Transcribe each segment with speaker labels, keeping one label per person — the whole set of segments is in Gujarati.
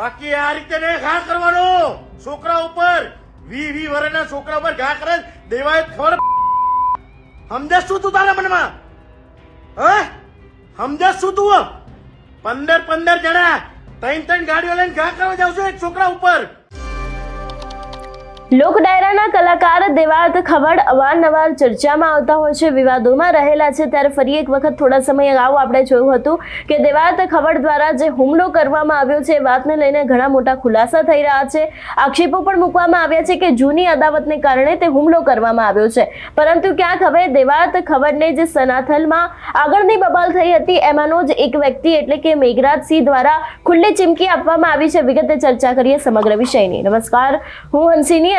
Speaker 1: બાકી આ રીતે ને ઘા કરવાનો. છોકરા ઉપર વી વી વરના છોકરા ઉપર ઘા કરે દેવાય ખબર સમજે શું તું તારા મનમાં? હે? સમજે શું તું? પંદર પંદર જણા ત્રણ ત્રણ ગાડીઓ લઈને ઘા કરવા જાવ છો એક છોકરા ઉપર.
Speaker 2: લોક ડાયરાના કલાકાર દેવાત ખવડ અવારનવાર ચર્ચામાં આવતા હોય છે. વિવાદોમાં રહેલા છે ત્યારે ફરી એક વખત થોડા સમય અગાઉ આપણે જોયું હતું કે દેવાત ખવડ દ્વારા જે હુમલો કરવામાં આવ્યો છે એ વાતને લઈને ઘણા મોટા ખુલાસા થઈ રહ્યા છે. આક્ષેપો પણ મૂકવામાં આવ્યા છે કે જૂની અદાવતને કારણે તે હુમલો કરવામાં આવ્યો છે. પરંતુ ક્યાંક હવે દેવાત ખવડને જે સનાથલમાં આગળની બબાલ થઈ હતી એમાંનો જ એક વ્યક્તિ એટલે કે મેઘરાજસિંહ દ્વારા ખુલ્લી ચીમકી આપવામાં આવી છે. વિગતે ચર્ચા કરીએ સમગ્ર વિષયની. નમસ્કાર. હું હંસિની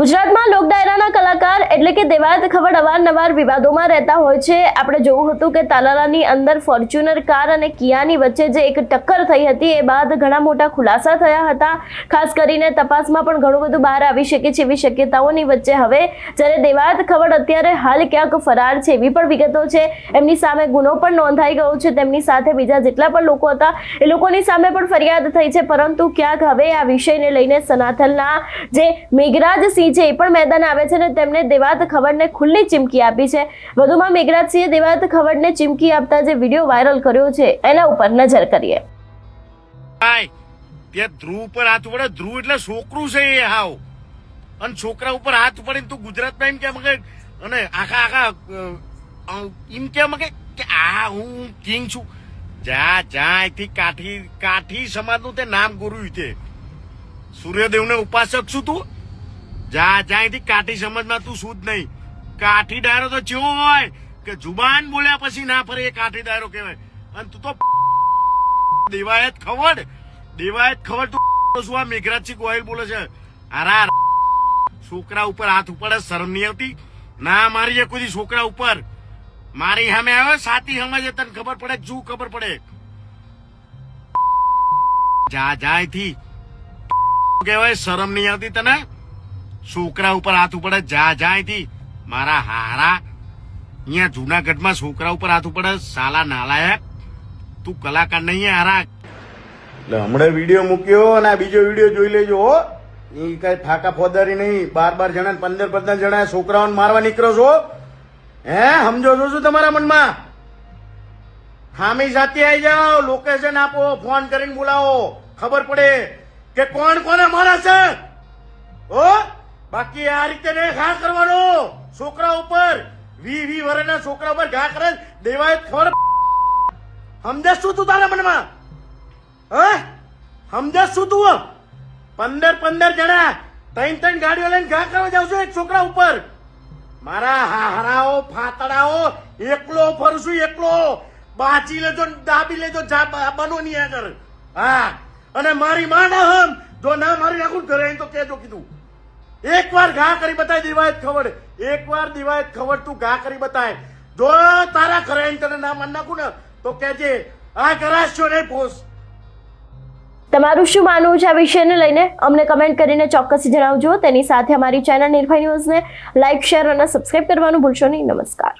Speaker 2: ગુજરાતમાં લોક ડાયરાના કલાકાર એટલે કે દેવાયત ખબર અવારનવાર વિવાદોમાં રહેતા હોય છે. આપણે જોવું હતું કે તાલાલાની અંદર ફોર્ચ્યુનર કાર અને કિયાની વચ્ચે જે એક ટક્કર થઈ હતી, એ બાદ ઘણા મોટા ખુલાસા થયા હતા. ખાસ કરીને તપાસમાં પણ ઘણું બધું બહાર આવી શકે છે એવી શક્યતાઓની વચ્ચે. હવે જ્યારે દેવાયત ખબર અત્યારે હાલ ક્યાંક ફરાર છે એવી પણ વિગતો છે. એમની સામે ગુનો પણ નોંધાઈ ગયો છે. તેમની સાથે બીજા જેટલા પણ લોકો હતા, એ લોકોની સામે પણ ફરિયાદ થઈ છે. પરંતુ ક્યાંક હવે આ વિષયને લઈને સનાથલના જે મેઘરાજ સિંહ છે એ પણ મેદાન આવે છે અને તેમને દેવાત ખબરને ખુલ્લી ચીમકી આપી છે. વધુમાં મેઘરાજસિંહે દેવાત ખબરને ચીમકી આપતા જે વીડિયો વાયરલ કર્યો છે, એના ઉપર નજર કરીએ.
Speaker 1: તે ધ્રુવ ઉપર હાથ પડે ધ્રુવ એટલે છોકરું છે એ હાવ. અને છોકરા ઉપર હાથ પડે તું ગુજરાતમાં એમ કેમ કે, અને આખા આખા એમ કેમ કે આ હું કિંગ છું. જા જા, અહીંથી કાઠી કાઠી સમાજનું તે નામ ગુરુ તે સૂર્યદેવને ઉપાસક છું તું. જા જા, અહીંથી કાઠી સમજમાં તું શું જ નહીં. કાઠી ડાયરો તો જેવો હોય કે જુબાન બોલ્યા પછી ના ફરે એ કાઠી ડાયરો કહેવાય. અને તું તો દેવાયત ખવડ. દેવાયત ખવડ તું શું આ મેઘરાજસિંહ ગોહિલ બોલે છે? અરા છોકરા ઉપર હાથ ઉપાડે, શરમ નહીં આવતી? ના, મારી કોઈ છોકરા ઉપર. મારી સામે આવે સાતી સમજે તને ખબર પડે જુ ખબર પડે? જા જાય થી કહેવાય, શરમ નહીં આવતી તને? છોકરા ઉપર હાથ ઉપડે, જા જા અહીંથી. મારા હારા. અહીંયા જુનાગઢમાં છોકરા ઉપર હાથ ઉપડે, સાલા નાલાયક. તું કલાકાર નહીં હારા. એટલે હમણાં વીડિયો મૂક્યો અને આ બીજો વીડિયો જોઈ લેજો, હો. એ કઈ ફાકા ફોદારી નહીં. બાર બાર જણા પંદર પંદર જણા છોકરાઓને મારવા નીકળો છો. હે, સમજો છો શું તમારા મનમાં. ખામી સાથે આવી જાઓ લોકેશન આપો ફોન કરીને બોલાવો. ખબર પડે કે કોણ કોને મારા છે? ઓ બાકી આ રીતે ને ઘા કરવાનો. છોકરા ઉપર વી વી વર્ષના છોકરા ઉપર ઘા કરે દેવાય ખબર સમજે શું તું તારા મનમાં? હે? સમજે શું તું પંદર પંદર જણા ત્રણ ત્રણ ગાડીઓ લઈને ઘા કરવા જાવ છું એક છોકરા ઉપર. મારા હારાઓ ફાતડાઓ, એકલો ફરશું, એકલો. બાચી લેજો દાબી લેજો બનો નહીં આગળ. હા. અને મારી માં ના હમ. જો ના મારી નાખું ઘરે તો કેજો કીધું. એક વાર ઘા કરી બતાય, દિવાયત ખબર એક વાર દિવાયત ખબર તું ઘા કરી બતાય. જો તારા ઘરે તને ના માન નાખું ને, તો કેજે આ કરાશો નહીં પોસ
Speaker 2: તમારું શું માનવું છે આ વિષયને લઈને? અમને કમેન્ટ કરીને ચોક્કસ જણાવજો. તેની સાથે અમારી ચેનલ નિર્ભય ન્યૂઝને લાઇક શેર અને સબસ્ક્રાઇબ કરવાનું ભૂલશો નહીં. નમસ્કાર.